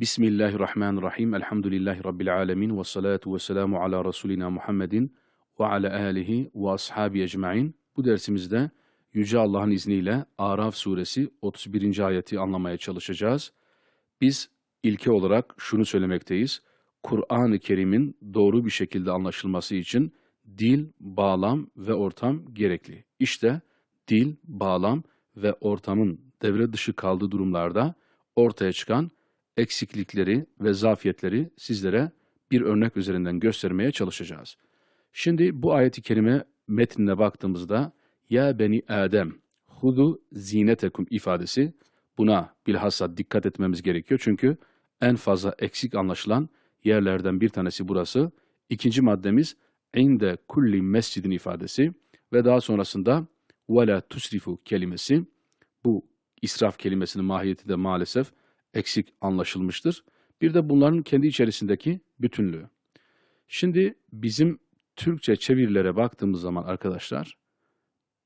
Bismillahirrahmanirrahim. Elhamdülillahi Rabbil alemin. Ve salatu ve selamu ala Resulina Muhammedin ve ala alihi ve ashabi ecmain. Bu dersimizde Yüce Allah'ın izniyle Araf suresi 31. ayeti anlamaya çalışacağız. Biz ilke olarak şunu söylemekteyiz. Kur'an-ı Kerim'in doğru bir şekilde anlaşılması için dil, bağlam ve ortam gerekli. İşte dil, bağlam ve ortamın devre dışı kaldığı durumlarda ortaya çıkan eksiklikleri ve zafiyetleri sizlere bir örnek üzerinden göstermeye çalışacağız. Şimdi bu ayeti kerime metnine baktığımızda ya beni Adem hudu zinetekum ifadesi buna bilhassa dikkat etmemiz gerekiyor. Çünkü en fazla eksik anlaşılan yerlerden bir tanesi burası. İkinci maddemiz inde kulli mescidin ifadesi ve daha sonrasında vela tusrifu kelimesi. Bu israf kelimesinin mahiyeti de maalesef eksik anlaşılmıştır. Bir de bunların kendi içerisindeki bütünlüğü. Şimdi bizim Türkçe çevirilere baktığımız zaman arkadaşlar,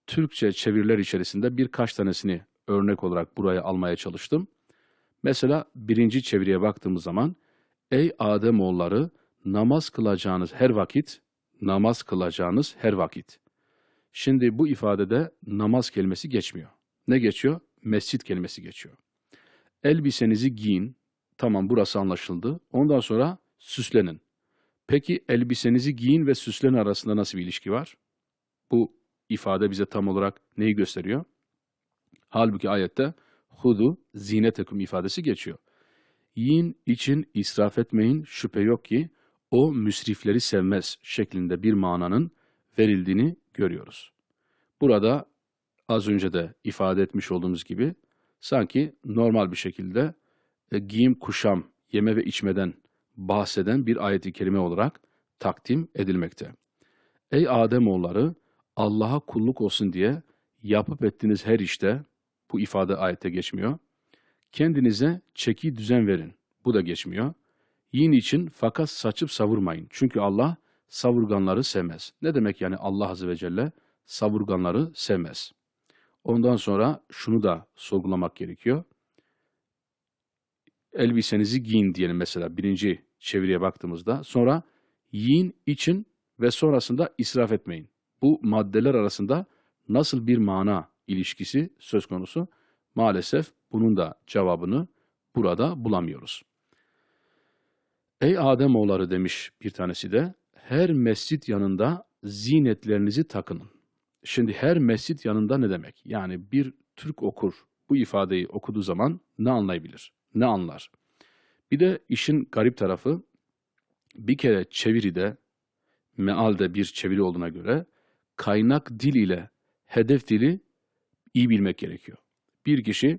Türkçe çeviriler içerisinde birkaç tanesini örnek olarak buraya almaya çalıştım. Mesela birinci çeviriye baktığımız zaman, Ey Ademoğulları namaz kılacağınız her vakit, namaz kılacağınız her vakit. Şimdi bu ifadede namaz kelimesi geçmiyor. Ne geçiyor? Mescit kelimesi geçiyor. Elbisenizi giyin. Tamam burası anlaşıldı. Ondan sonra süslenin. Peki elbisenizi giyin ve süslenin arasında nasıl bir ilişki var? Bu ifade bize tam olarak neyi gösteriyor? Halbuki ayette hudu zinetekum ifadesi geçiyor. Yiyin için israf etmeyin şüphe yok ki o müsrifleri sevmez şeklinde bir mananın verildiğini görüyoruz. Burada az önce de ifade etmiş olduğumuz gibi sanki normal bir şekilde e, giyim, kuşam, yeme ve içmeden bahseden bir ayet-i kerime olarak takdim edilmekte. Ey Ademoğulları Allah'a kulluk olsun diye yapıp ettiğiniz her işte, bu ifade ayette geçmiyor, kendinize çeki düzen verin, bu da geçmiyor. Yiyin için fakat saçıp savurmayın. Çünkü Allah savurganları sevmez. Ne demek yani Allah Azze ve Celle savurganları sevmez. Ondan sonra şunu da sorgulamak gerekiyor. Elbisenizi giyin diyelim mesela birinci çeviriye baktığımızda. Sonra yiyin, için ve sonrasında israf etmeyin. Bu maddeler arasında nasıl bir mana ilişkisi söz konusu? Maalesef bunun da cevabını burada bulamıyoruz. Ey Ademoğulları demiş bir tanesi de, her mescit yanında zinetlerinizi takının. Şimdi her mescit yanında ne demek? Yani bir Türk okur bu ifadeyi okuduğu zaman ne anlayabilir? Ne anlar? Bir de işin garip tarafı bir kere çeviride, mealde bir çeviri olduğuna göre kaynak dil ile hedef dili iyi bilmek gerekiyor. Bir kişi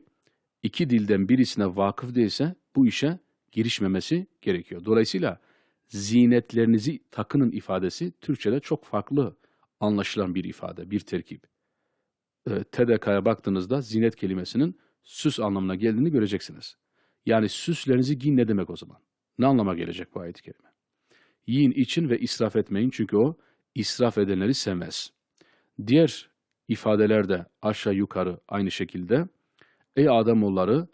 iki dilden birisine vakıf değilse bu işe girişmemesi gerekiyor. Dolayısıyla zinetlerinizi takının ifadesi Türkçe'de çok farklı anlaşılan bir ifade, bir terkip. E, TDK'ya baktığınızda zinet kelimesinin süs anlamına geldiğini göreceksiniz. Yani süslerinizi giyin ne demek o zaman? Ne anlama gelecek bu ayet-i kerime? Yiyin için ve israf etmeyin çünkü o israf edenleri sevmez. Diğer ifadelerde aşağı yukarı aynı şekilde Ey Ademoğulları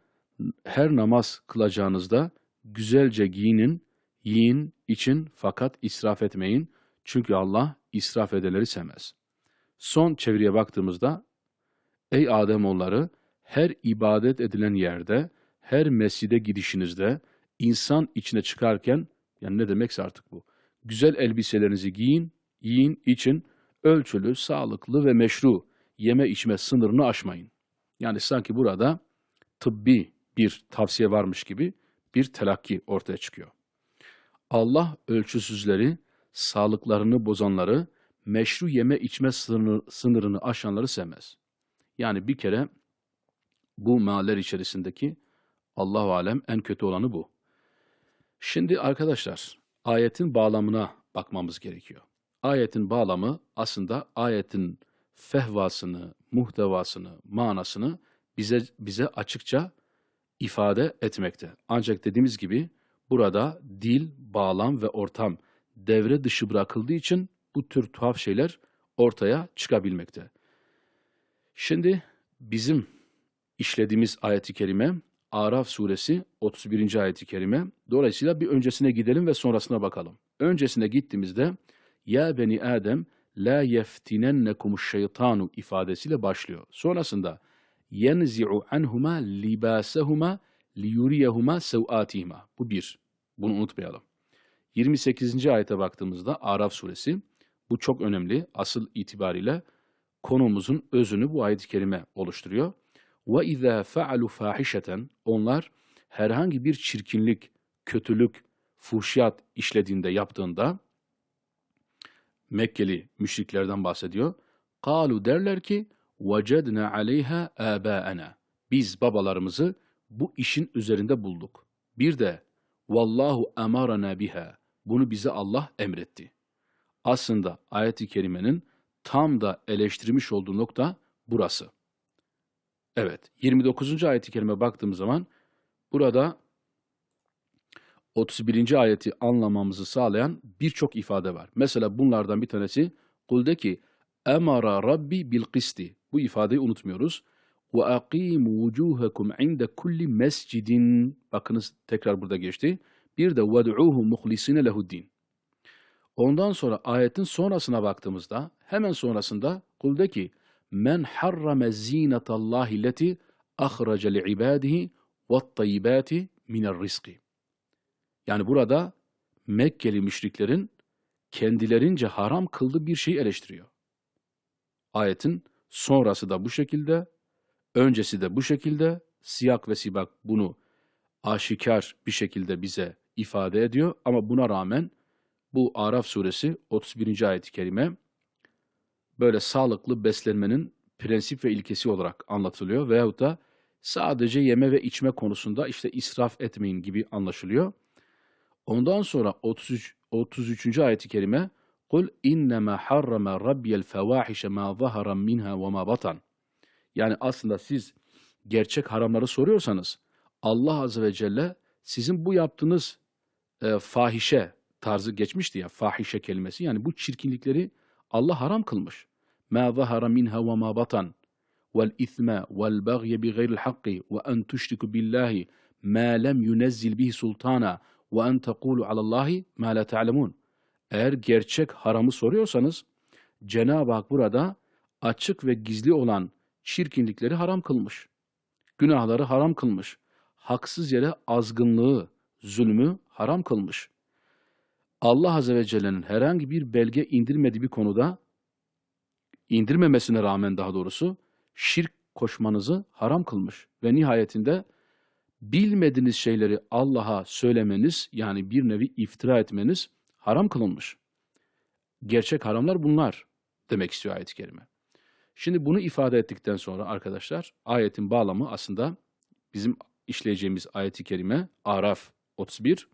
her namaz kılacağınızda güzelce giyinin, yiyin, için fakat israf etmeyin. Çünkü Allah israf edenleri sevmez. Son çeviriye baktığımızda, Ey Ademoğulları, her ibadet edilen yerde, her mescide gidişinizde, insan içine çıkarken, yani ne demekse artık bu, güzel elbiselerinizi giyin, yiyin, için, ölçülü, sağlıklı ve meşru yeme içme sınırını aşmayın. Yani sanki burada tıbbi bir tavsiye varmış gibi bir telakki ortaya çıkıyor. Allah ölçüsüzleri, sağlıklarını bozanları, meşru yeme içme sınırını, aşanları sevmez. Yani bir kere bu mealler içerisindeki Allahu alem en kötü olanı bu. Şimdi arkadaşlar ayetin bağlamına bakmamız gerekiyor. Ayetin bağlamı aslında ayetin fehvasını, muhtevasını, manasını bize bize açıkça ifade etmekte. Ancak dediğimiz gibi burada dil, bağlam ve ortam devre dışı bırakıldığı için bu tür tuhaf şeyler ortaya çıkabilmekte. Şimdi bizim işlediğimiz ayet-i kerime Araf suresi 31. ayeti kerime. Dolayısıyla bir öncesine gidelim ve sonrasına bakalım. Öncesine gittiğimizde ya beni Adem la yeftinennekumuş şeytanu ifadesiyle başlıyor. Sonrasında yenzi'u anhuma libasahuma liyuriyahuma sev'atihima. Bu bir. Bunu unutmayalım. 28. ayete baktığımızda Araf suresi bu çok önemli. Asıl itibariyle konumuzun özünü bu ayet-i kerime oluşturuyor. Ve izâ fe'alu fâhişeten onlar herhangi bir çirkinlik, kötülük, fuhşiyat işlediğinde, yaptığında Mekkeli müşriklerden bahsediyor. Kalu derler ki vecedna aleyha âbâena. Biz babalarımızı bu işin üzerinde bulduk. Bir de vallahu emarana biha. Bunu bize Allah emretti. Aslında ayet-i kerimenin tam da eleştirmiş olduğu nokta burası. Evet, 29. ayet-i kerime baktığımız zaman burada 31. ayeti anlamamızı sağlayan birçok ifade var. Mesela bunlardan bir tanesi kul ki emara rabbi bil kısti. Bu ifadeyi unutmuyoruz. Ve aqimu vucuhakum inde kulli mescidin. Bakınız tekrar burada geçti. Bir de ved'uhu muhlisine lehuddin. Ondan sonra ayetin sonrasına baktığımızda hemen sonrasında kul ki men harrame zinetallahi leti ahrace li ibadihi ve tayyibati minel rizki. Yani burada Mekkeli müşriklerin kendilerince haram kıldığı bir şeyi eleştiriyor. Ayetin sonrası da bu şekilde, öncesi de bu şekilde, siyak ve sibak bunu aşikar bir şekilde bize ifade ediyor ama buna rağmen bu Araf suresi 31. ayet-i kerime böyle sağlıklı beslenmenin prensip ve ilkesi olarak anlatılıyor veyahut da sadece yeme ve içme konusunda işte israf etmeyin gibi anlaşılıyor. Ondan sonra 33 33. ayet-i kerime Kul innema harrama rabbiyel fevahişe ma zahara minha ve ma batan. Yani aslında siz gerçek haramları soruyorsanız Allah azze ve celle sizin bu yaptığınız e, fahişe tarzı geçmişti ya fahişe kelimesi yani bu çirkinlikleri Allah haram kılmış. Ma zahara minha ve ma batan vel isme vel bagye bi gayril hakki ve en tuşriku billahi ma lem yunezzil bihi sultana ve en. Eğer gerçek haramı soruyorsanız Cenab-ı Hak burada açık ve gizli olan çirkinlikleri haram kılmış. Günahları haram kılmış. Haksız yere azgınlığı, zulmü haram kılmış. Allah Azze ve Celle'nin herhangi bir belge indirmediği bir konuda indirmemesine rağmen daha doğrusu şirk koşmanızı haram kılmış ve nihayetinde bilmediğiniz şeyleri Allah'a söylemeniz yani bir nevi iftira etmeniz haram kılınmış. Gerçek haramlar bunlar demek istiyor ayet-i kerime. Şimdi bunu ifade ettikten sonra arkadaşlar ayetin bağlamı aslında bizim işleyeceğimiz ayet-i kerime Araf 31.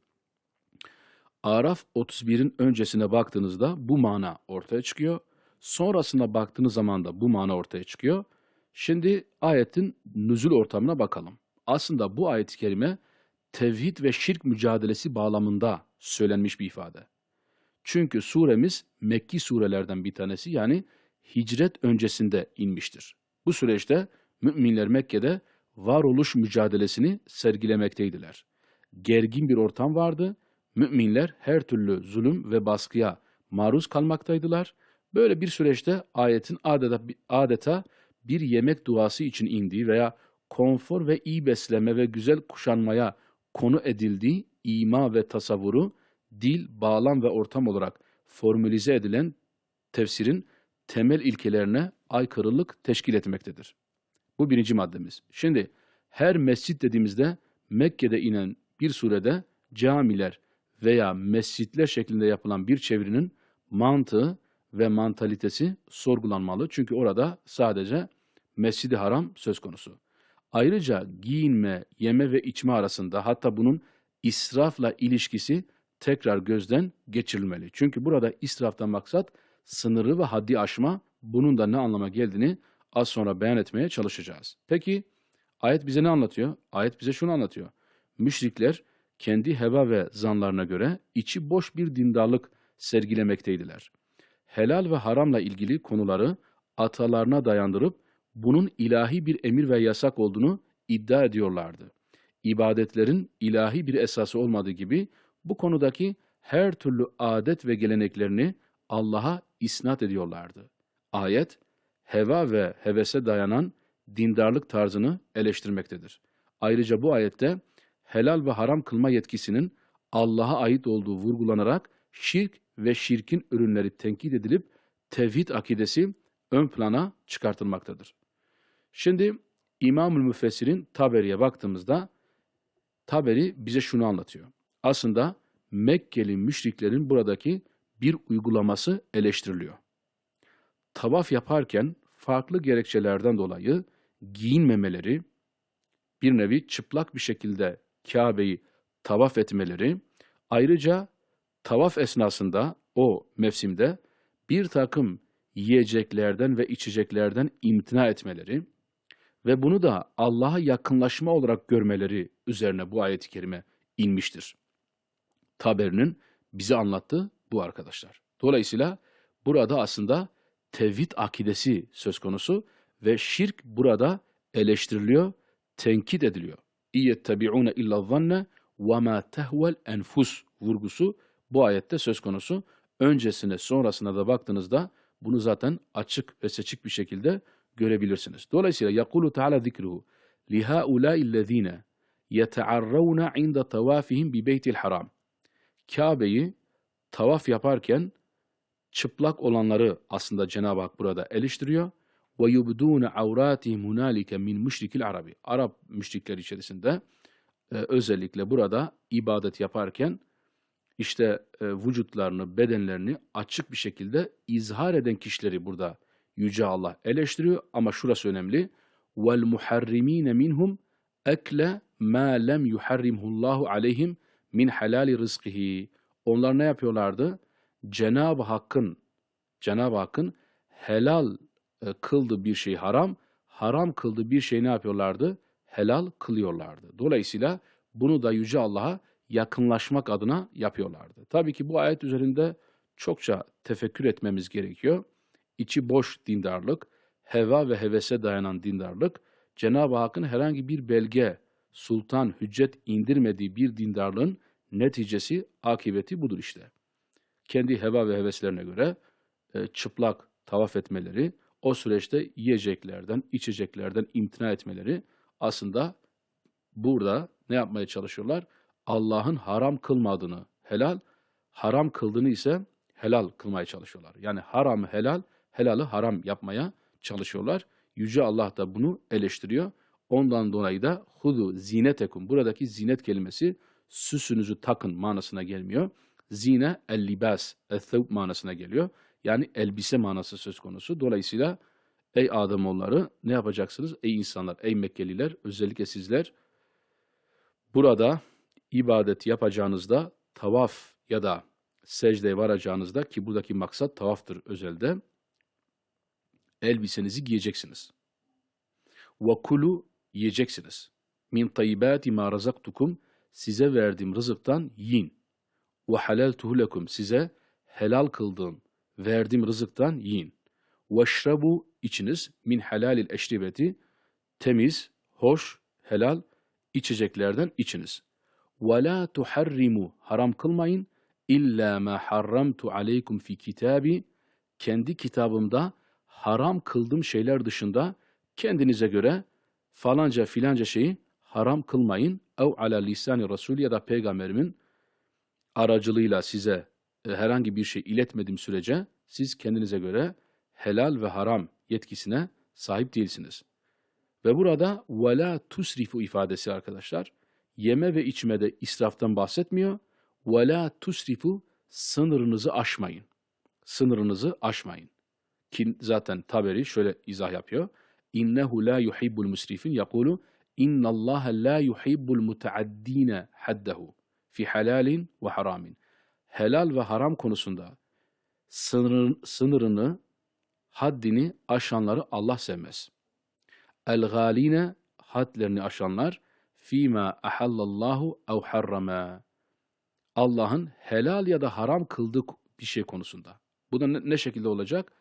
Araf 31'in öncesine baktığınızda bu mana ortaya çıkıyor. Sonrasına baktığınız zaman da bu mana ortaya çıkıyor. Şimdi ayetin nüzul ortamına bakalım. Aslında bu ayet-i kerime tevhid ve şirk mücadelesi bağlamında söylenmiş bir ifade. Çünkü suremiz Mekki surelerden bir tanesi yani hicret öncesinde inmiştir. Bu süreçte müminler Mekke'de varoluş mücadelesini sergilemekteydiler. Gergin bir ortam vardı. Müminler her türlü zulüm ve baskıya maruz kalmaktaydılar. Böyle bir süreçte ayetin adeta, adeta bir yemek duası için indiği veya konfor ve iyi besleme ve güzel kuşanmaya konu edildiği ima ve tasavvuru dil, bağlam ve ortam olarak formülize edilen tefsirin temel ilkelerine aykırılık teşkil etmektedir. Bu birinci maddemiz. Şimdi her mescit dediğimizde Mekke'de inen bir surede camiler veya mescitler şeklinde yapılan bir çevirinin mantığı ve mantalitesi sorgulanmalı. Çünkü orada sadece Mescid-i Haram söz konusu. Ayrıca giyinme, yeme ve içme arasında hatta bunun israfla ilişkisi tekrar gözden geçirilmeli. Çünkü burada israftan maksat sınırı ve haddi aşma bunun da ne anlama geldiğini az sonra beyan etmeye çalışacağız. Peki ayet bize ne anlatıyor? Ayet bize şunu anlatıyor. Müşrikler kendi heva ve zanlarına göre içi boş bir dindarlık sergilemekteydiler. Helal ve haramla ilgili konuları atalarına dayandırıp bunun ilahi bir emir ve yasak olduğunu iddia ediyorlardı. ibadetlerin ilahi bir esası olmadığı gibi bu konudaki her türlü adet ve geleneklerini Allah'a isnat ediyorlardı. Ayet, heva ve hevese dayanan dindarlık tarzını eleştirmektedir. Ayrıca bu ayette helal ve haram kılma yetkisinin Allah'a ait olduğu vurgulanarak şirk ve şirkin ürünleri tenkit edilip tevhid akidesi ön plana çıkartılmaktadır. Şimdi İmam-ül Müfessir'in Taberi'ye baktığımızda Taberi bize şunu anlatıyor. Aslında Mekkeli müşriklerin buradaki bir uygulaması eleştiriliyor. Tavaf yaparken farklı gerekçelerden dolayı giyinmemeleri, bir nevi çıplak bir şekilde Kabe'yi tavaf etmeleri, ayrıca tavaf esnasında o mevsimde bir takım yiyeceklerden ve içeceklerden imtina etmeleri ve bunu da Allah'a yakınlaşma olarak görmeleri üzerine bu ayet-i kerime inmiştir. Taber'in bize anlattığı bu arkadaşlar. Dolayısıyla burada aslında tevhid akidesi söz konusu ve şirk burada eleştiriliyor, tenkit ediliyor. İlla zanne ve ma tehvel enfus vurgusu bu ayette söz konusu. Öncesine sonrasına da baktığınızda bunu zaten açık ve seçik bir şekilde görebilirsiniz. Dolayısıyla yakulu Teala zikruhu lihaulâ'illezîne yetearravna inda tavafihim bi beytil haram. Kabe'yi tavaf yaparken çıplak olanları aslında Cenab-ı Hak burada eleştiriyor. Ve yubdûne avratihim hunâlike min müşrikil arabi. Arap müşrikler içerisinde e, özellikle burada ibadet yaparken işte e, vücutlarını, bedenlerini açık bir şekilde izhar eden kişileri burada Yüce Allah eleştiriyor ama şurası önemli. Vel muharrimine minhum ekle ma lem yuharrimhullahu aleyhim min halali rızkihi. Onlar ne yapıyorlardı? Cenab-ı Hakk'ın Cenab-ı Hakk'ın helal e, kıldığı bir şey haram, haram kıldığı bir şey ne yapıyorlardı? Helal kılıyorlardı. Dolayısıyla bunu da Yüce Allah'a yakınlaşmak adına yapıyorlardı. Tabii ki bu ayet üzerinde çokça tefekkür etmemiz gerekiyor. İçi boş dindarlık, heva ve hevese dayanan dindarlık, Cenab-ı Hakk'ın herhangi bir belge, sultan, hüccet indirmediği bir dindarlığın neticesi, akıbeti budur işte. Kendi heva ve heveslerine göre e, çıplak tavaf etmeleri, o süreçte yiyeceklerden, içeceklerden imtina etmeleri aslında burada ne yapmaya çalışıyorlar? Allah'ın haram kılmadığını helal, haram kıldığını ise helal kılmaya çalışıyorlar. Yani haram helal, helalı haram yapmaya çalışıyorlar. Yüce Allah da bunu eleştiriyor. Ondan dolayı da hudu zinetekum. Buradaki zinet kelimesi süsünüzü takın manasına gelmiyor. Zine el libas, el manasına geliyor. Yani elbise manası söz konusu. Dolayısıyla ey Ademoğulları ne yapacaksınız? Ey insanlar, ey Mekkeliler, özellikle sizler burada ibadet yapacağınızda tavaf ya da secdeye varacağınızda ki buradaki maksat tavaftır özelde elbisenizi giyeceksiniz. Ve kulu yiyeceksiniz. Min tayyibati ma razaktukum size verdiğim rızıktan yiyin. Ve halaltuhu lekum size helal kıldığım, verdiğim rızıktan yiyin. Ve şrabu içiniz min halalil eşribeti temiz, hoş, helal içeceklerden içiniz. Ve la tuharrimu haram kılmayın illa ma harramtu aleykum fi kitabi kendi kitabımda haram kıldığım şeyler dışında kendinize göre falanca filanca şeyi haram kılmayın. Ev ala lisani Resul ya da peygamberimin aracılığıyla size e, herhangi bir şey iletmediğim sürece siz kendinize göre helal ve haram yetkisine sahip değilsiniz. Ve burada vela tusrifu ifadesi arkadaşlar yeme ve içmede israftan bahsetmiyor. Vela tusrifu sınırınızı aşmayın. Sınırınızı aşmayın. Ki zaten Taberi şöyle izah yapıyor. İnnehu la yuhibbul musrifin yakulu innallaha la yuhibbul muteaddine haddehu fi halalin ve haramin. Helal ve haram konusunda sınır, sınırını, haddini aşanları Allah sevmez. El-gâline hadlerini aşanlar fîmâ ahallallahu ev harrama. Allah'ın helal ya da haram kıldığı bir şey konusunda. Bu da ne şekilde olacak?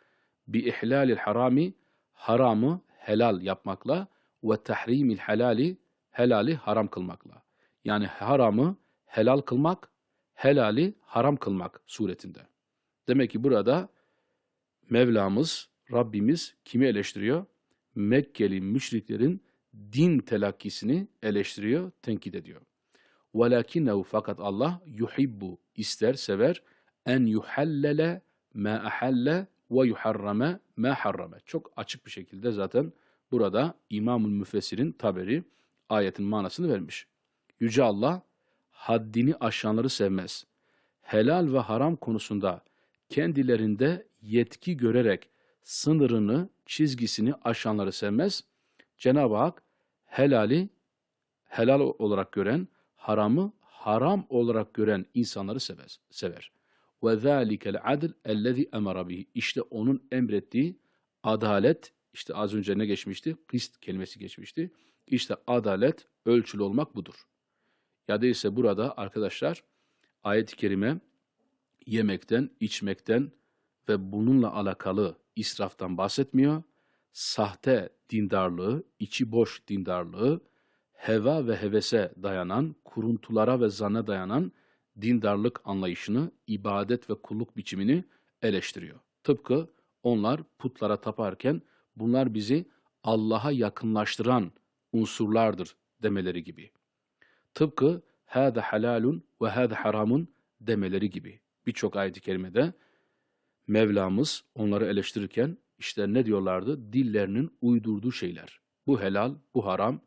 Bi ihlalil harami haramı helal yapmakla ve tahrimil helali helali haram kılmakla. Yani haramı helal kılmak, helali haram kılmak suretinde. Demek ki burada Mevlamız, Rabbimiz kimi eleştiriyor? Mekkeli müşriklerin din telakkisini eleştiriyor, tenkit ediyor. وَلَكِنَّهُ fakat Allah yuhibbu ister, sever en yuhallele ma ahalle ve yuharrame ma harrame. Çok açık bir şekilde zaten burada İmamül Müfessir'in taberi ayetin manasını vermiş. Yüce Allah haddini aşanları sevmez. Helal ve haram konusunda kendilerinde yetki görerek sınırını, çizgisini aşanları sevmez. Cenab-ı Hak helali helal olarak gören, haramı haram olarak gören insanları sever. sever. Ve zâlikel adl ellezî emara bihi. İşte onun emrettiği adalet, işte az önce ne geçmişti? Kist kelimesi geçmişti. İşte adalet, ölçülü olmak budur. Ya da ise burada arkadaşlar ayet-i kerime yemekten, içmekten ve bununla alakalı israftan bahsetmiyor. Sahte dindarlığı, içi boş dindarlığı, heva ve hevese dayanan, kuruntulara ve zanne dayanan dindarlık anlayışını, ibadet ve kulluk biçimini eleştiriyor. Tıpkı onlar putlara taparken bunlar bizi Allah'a yakınlaştıran unsurlardır demeleri gibi. Tıpkı hâde halalun ve hâde haramun demeleri gibi. Birçok ayet-i kerimede Mevlamız onları eleştirirken işte ne diyorlardı? Dillerinin uydurduğu şeyler. Bu helal, bu haram,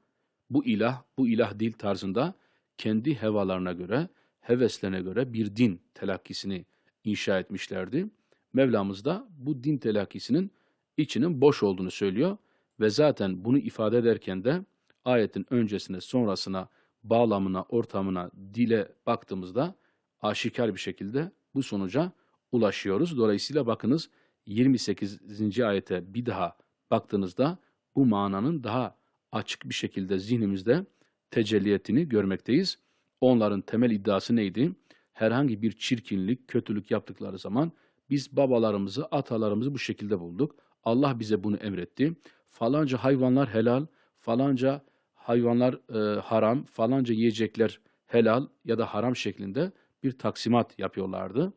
bu ilah, bu ilah değil tarzında kendi hevalarına göre, heveslerine göre bir din telakkisini inşa etmişlerdi. Mevlamız da bu din telakkisinin içinin boş olduğunu söylüyor ve zaten bunu ifade ederken de ayetin öncesine sonrasına bağlamına, ortamına, dile baktığımızda aşikar bir şekilde bu sonuca ulaşıyoruz. Dolayısıyla bakınız 28. ayete bir daha baktığınızda bu mananın daha açık bir şekilde zihnimizde tecelliyetini görmekteyiz. Onların temel iddiası neydi? Herhangi bir çirkinlik, kötülük yaptıkları zaman biz babalarımızı, atalarımızı bu şekilde bulduk. Allah bize bunu emretti. Falanca hayvanlar helal, falanca hayvanlar e, haram, falanca yiyecekler helal ya da haram şeklinde bir taksimat yapıyorlardı.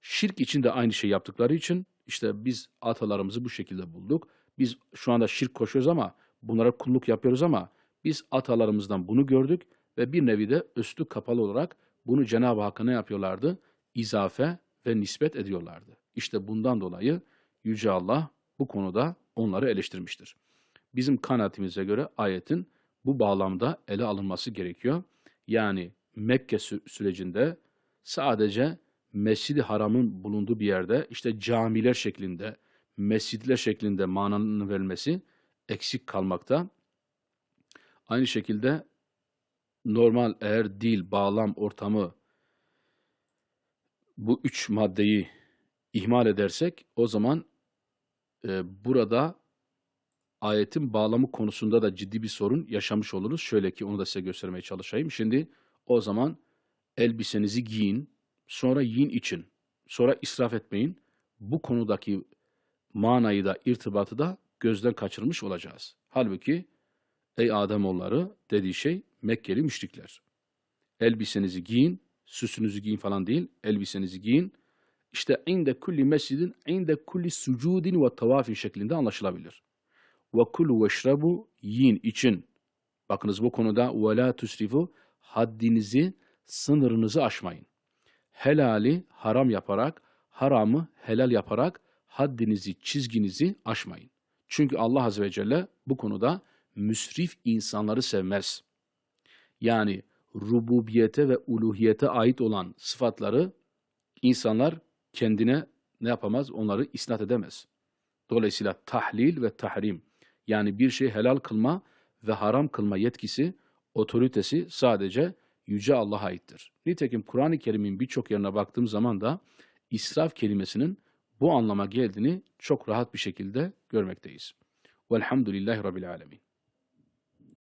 Şirk için de aynı şey yaptıkları için işte biz atalarımızı bu şekilde bulduk. Biz şu anda şirk koşuyoruz ama bunlara kulluk yapıyoruz ama biz atalarımızdan bunu gördük ve bir nevi de üstü kapalı olarak bunu Cenab-ı Hakk'a ne yapıyorlardı? İzafe ve nispet ediyorlardı. İşte bundan dolayı Yüce Allah bu konuda onları eleştirmiştir. Bizim kanaatimize göre ayetin bu bağlamda ele alınması gerekiyor. Yani Mekke sü sürecinde sadece Mescid-i Haram'ın bulunduğu bir yerde işte camiler şeklinde, mescidler şeklinde mananın verilmesi eksik kalmakta. Aynı şekilde normal eğer dil, bağlam, ortamı bu üç maddeyi ihmal edersek o zaman e, burada ayetin bağlamı konusunda da ciddi bir sorun yaşamış oluruz. Şöyle ki onu da size göstermeye çalışayım. Şimdi o zaman elbisenizi giyin, sonra yiyin için, sonra israf etmeyin. Bu konudaki manayı da, irtibatı da gözden kaçırmış olacağız. Halbuki ey Ademoğulları dediği şey Mekkeli müşrikler. Elbisenizi giyin, süsünüzü giyin falan değil, elbisenizi giyin. İşte inde kulli mescidin, inde kulli sucudin ve tavafin şeklinde anlaşılabilir. Ve kulu veşrabu yiyin için. Bakınız bu konuda ve la tusrifu haddinizi, sınırınızı aşmayın. Helali haram yaparak, haramı helal yaparak haddinizi, çizginizi aşmayın. Çünkü Allah Azze ve Celle bu konuda müsrif insanları sevmez. Yani rububiyete ve uluhiyete ait olan sıfatları insanlar kendine ne yapamaz? Onları isnat edemez. Dolayısıyla tahlil ve tahrim yani bir şey helal kılma ve haram kılma yetkisi, otoritesi sadece Yüce Allah'a aittir. Nitekim Kur'an-ı Kerim'in birçok yerine baktığım zaman da israf kelimesinin bu anlama geldiğini çok rahat bir şekilde görmekteyiz. Velhamdülillahi Rabbil Alemin.